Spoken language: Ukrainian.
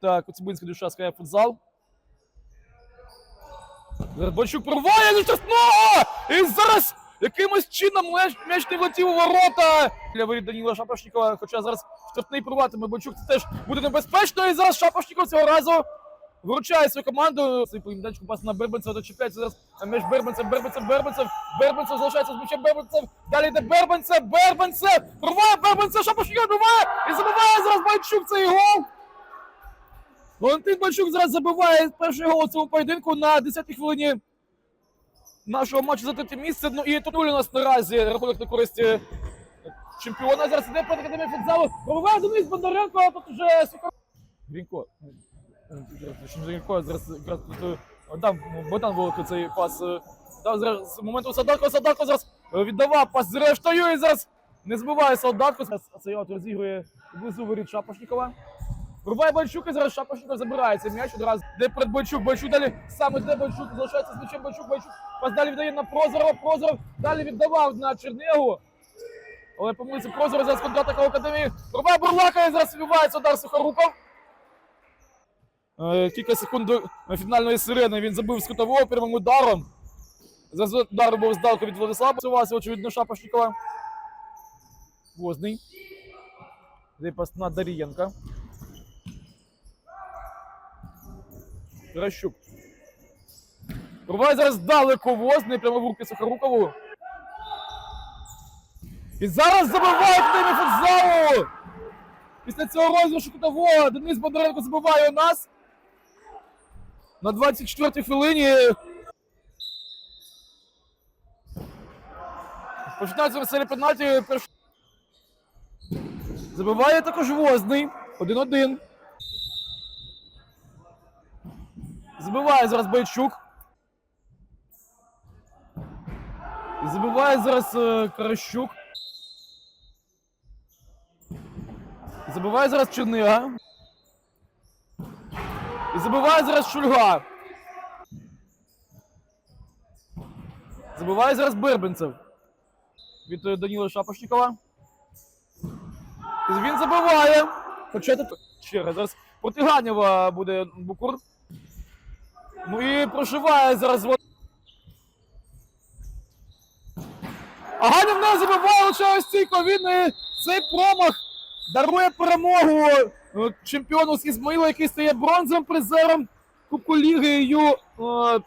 Так, Коцюбинська душа скає футзал. Горбачук прорває до! І зараз якимось чином м'яч не влетів у ворота. Для Даніла Шапошнікова, хоча зараз штрафний прорватиме Бачук, це теж буде небезпечно. І зараз Шапошніков цього разу вручає свою команду. Цей поєдиночку пас на Бербанцева, дочіпляється зараз м'яч Бербанцев, Бербанцев, Бербанцев, Бербанцев залишається з м'ячем Бербанцев. Далі йде Бербанцев, Бербанцев, прорває Бербанцев, Шапошніков добиває і забиває зараз Байчук цей гол. Валентин Бачук зараз забиває перший гол у цьому поєдинку на 10-й хвилині нашого матчу за третє місце. Ну і тут у нас наразі рахунок на користь е, чемпіона. Зараз іде проти академії футзалу. Пробиває Денис Бондаренко, а тут уже. Грінько. Грінько зараз якраз тут е, дав Богдан Волок цей пас. е, Дав зараз з моменту Садарко, Садарко зараз е, віддавав пас зрештою і зараз не збиває Солдатко. Зараз цей розігрує внизу воріт Шапошнікова. Рубай Бойчук і зараз Шапошников забирає м'яч одразу. Де перед Бойчук? Бойчук далі саме де Бойчук залишається з м'ячем Бойчук, Бойчук. Пас далі віддає на Прозорова, Прозоров далі віддавав на Чернегу. Але помилився Прозоров зараз контратака в академії. Рубай Бурлака і зараз відбувається удар Сухоруков. Е, Кілька секунд до фінальної сирени він забив з кутового прямим ударом. Зараз удар був здалеку від Владислава, посувався очевидно Шапошникова. Возний. Де пас на Дарієнка. Кращук. Рубай зараз далеко возний, прямо в руки Сухорукову. І зараз забиває Академія футзалу! Після цього розіграшу кутового Денис Бондаренко забиває у нас. На 24-й хвилині. Починається серія пенальті. Перш... Забиває також Возний. 1-1. Забиває зараз Бойчук. І забиває зараз е, Каращук. Забиває зараз Чернига. Забиває зараз Шульга. Забиває зараз Бербенцев. Від е, Даніла Шапошнікова. Він забиває. Хоча тут ще раз зараз проти Ганєва буде Букур. Ну і проживає зараз. А Ганів не забиває лише ось. Він і цей промах дарує перемогу е, чемпіону з Ізмаїла, який стає бронзовим призером Кубку Ліги Ю-17.